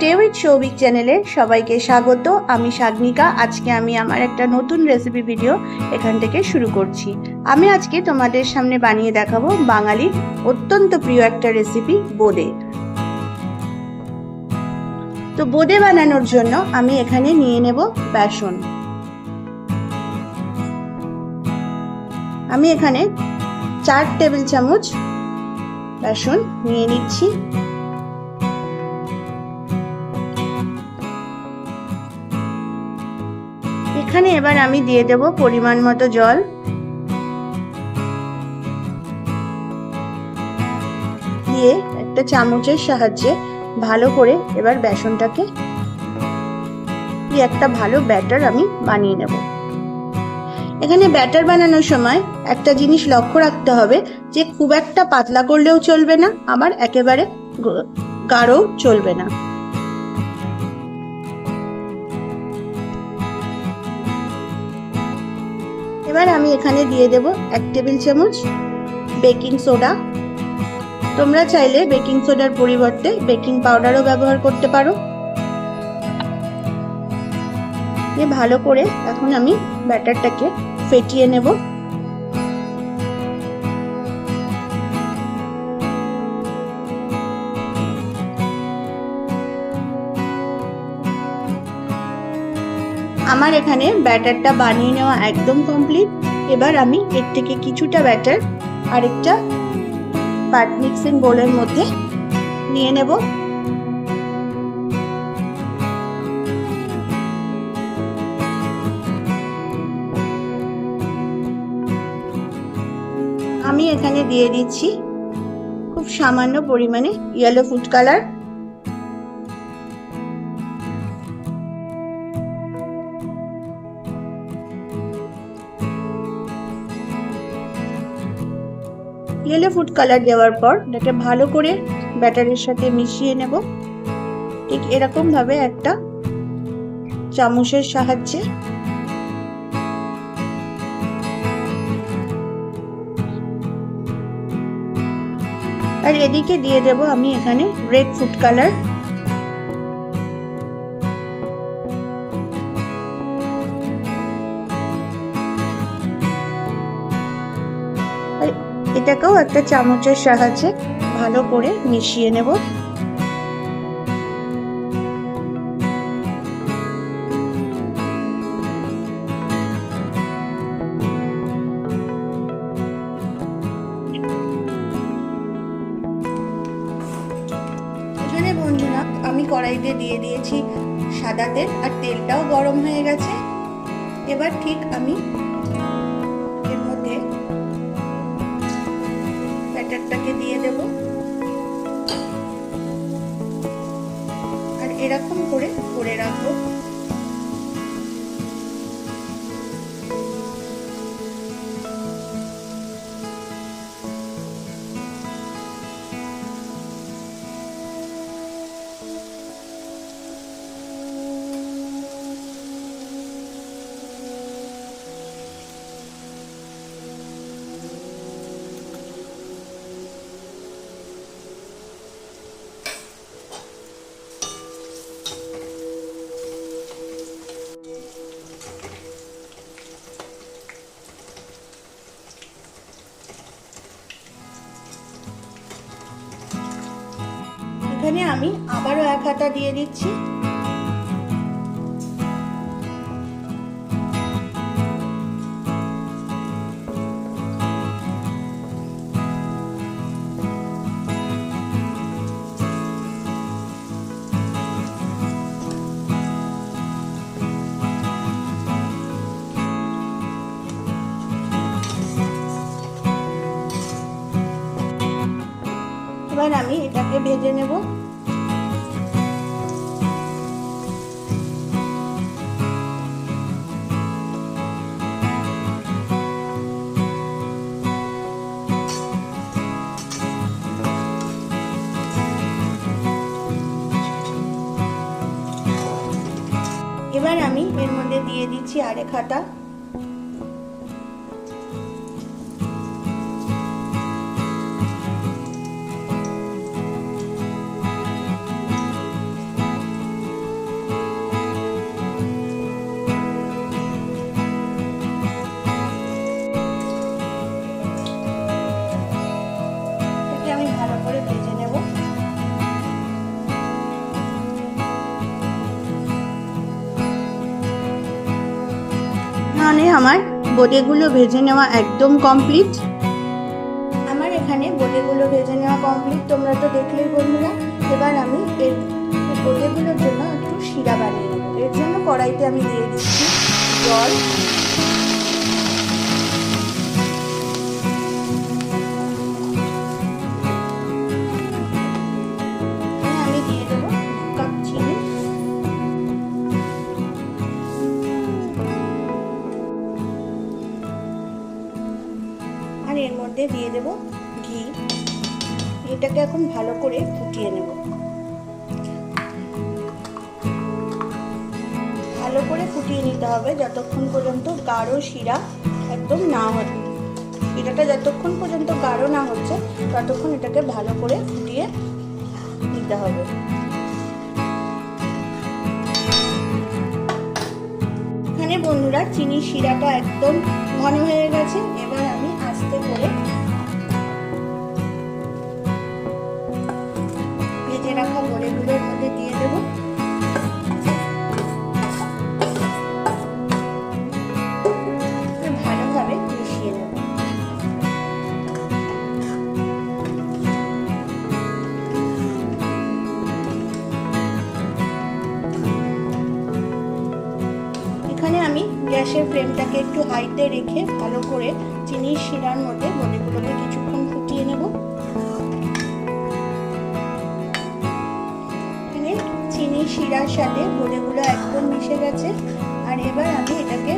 Stay Souvik চ্যানেলে সবাইকে স্বাগত। আমি শাগনিকা আজকে আমি আমার একটা নতুন রেসিপি ভিডিও এখান থেকে শুরু করছি। আমি আজকে তোমাদের সামনে বানিয়ে দেখাবো বাঙালির অত্যন্ত প্রিয় একটা রেসিপি বোঁদে। তো বোঁদে বানানোর জন্য আমি এখানে নিয়ে নেব বেসন। আমি এখানে চার টেবিল চামচ বেসন নিয়ে নিচ্ছি। এখানে এবার আমি দিয়ে দেব পরিমাণ মতো জল। দিয়ে একটা চামচের সাহায্যে ভালো করে এবার বেসনটাকে একটা ভালো ব্যাটার আমি বানিয়ে নেব। এখানে ব্যাটার বানানোর সময় একটা জিনিস লক্ষ্য রাখতে হবে যে খুব একটা পাতলা করলেও চলবে না, আবার একেবারে গাঢ়ও চলবে না। এবার আমি এখানে দিয়ে দেব এক টেবিল চামচ বেকিং সোডা। তোমরা চাইলে বেকিং সোডার পরিবর্তে বেকিং পাউডারও ব্যবহার করতে পারো। ভালো করে এখন আমি ব্যাটারটাকে ফেটিয়ে নেব। আমার এখানে ব্যাটারটা বানিয়ে নেওয়া একদম কমপ্লিট এবার আমি এর থেকে কিছুটা ব্যাটার আরেকটা পাট মিক্সিং বোলের মধ্যে নিয়ে নেব। আমি এখানে দিয়ে দিচ্ছি খুব সামান্য পরিমাণে yellow food colour yellow food colour দেওয়ার পর এটাকে ভালো করে ব্যাটারের সাথে মিশিয়ে নেব। ঠিক এরকমভাবে একটা চামচের সাহায্যে। আর এদিকে দিয়ে দেব আমি এখানে রেড ফুড কালার এটাকেও একটা চামচের সাহায্যে ভালো করে মিশিয়ে নেব। বন্ধুরা, আমি কড়াইতে দিয়ে দিয়েছি সাদা তেল আর তেলটাও গরম হয়ে গেছে। এবার ঠিক আমি ব্যাটারটাকে দিয়ে দেব। আর এরকম করে করে রাখব। এখানে আমি আবারও এক হাতা দিয়ে দিচ্ছি। এবার আমি এটাকে ভেজে নেব। এবার আমি এর মধ্যে দিয়ে দিচ্ছি আরেক হাতা। আমার বোটেগুলো ভেজে নেওয়া একদম কমপ্লিট আমার এখানে বোটেগুলো ভেজে নেওয়া কমপ্লিট তোমরা তো দেখলেই বন্ধুরা, এবার আমি এর বোটেগুলোর জন্য একটু শিরা বানিয়ে নেব। এর জন্য কড়াইতে আমি দিয়ে দিচ্ছি জল। মধ্যে দিয়ে দেব ঘি। এটাকে এখন ভালো করে ফুটিয়ে নেব। ভালো করে ফুটিয়ে নিতে হবে যতক্ষণ পর্যন্ত গাঢ় শিরা একদম না হবে শিরাটা যতক্ষণ পর্যন্ত গাঢ় না হচ্ছে, ততক্ষণ এটাকে ভালো করে ফুটিয়ে নিতে হবে। এখানে বন্ধুরা চিনি শিরাটা একদম ঘন হয়ে গেছে। এবার আমি আস্তে করে দিয়ে দেবো। এখানে আমি গ্যাসের ফ্লেমটাকে একটু হাইতে রেখে ভালো করে চিনির শিরার মধ্যে বড়িগুলোকে শিরার সাথে বড়িগুলো একদম মিশে গেছে। আর এবার আমি এটাকে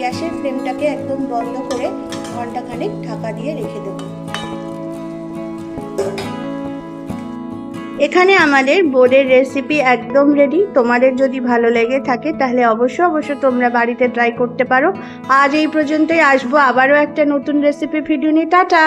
গ্যাসের ফ্লেমটাকে একদম বন্ধ করে ঘন্টাখানেক ঢাকা দিয়ে রেখে দেবো। এখানে আমাদের বোর্ডের রেসিপি একদম রেডি তোমাদের যদি ভালো লেগে থাকে তাহলে অবশ্যই অবশ্যই তোমরা বাড়িতে ট্রাই করতে পারো। আজ এই পর্যন্তই, আসব আবারও একটা নতুন রেসিপি ভিডিও নিয়ে। টাটা!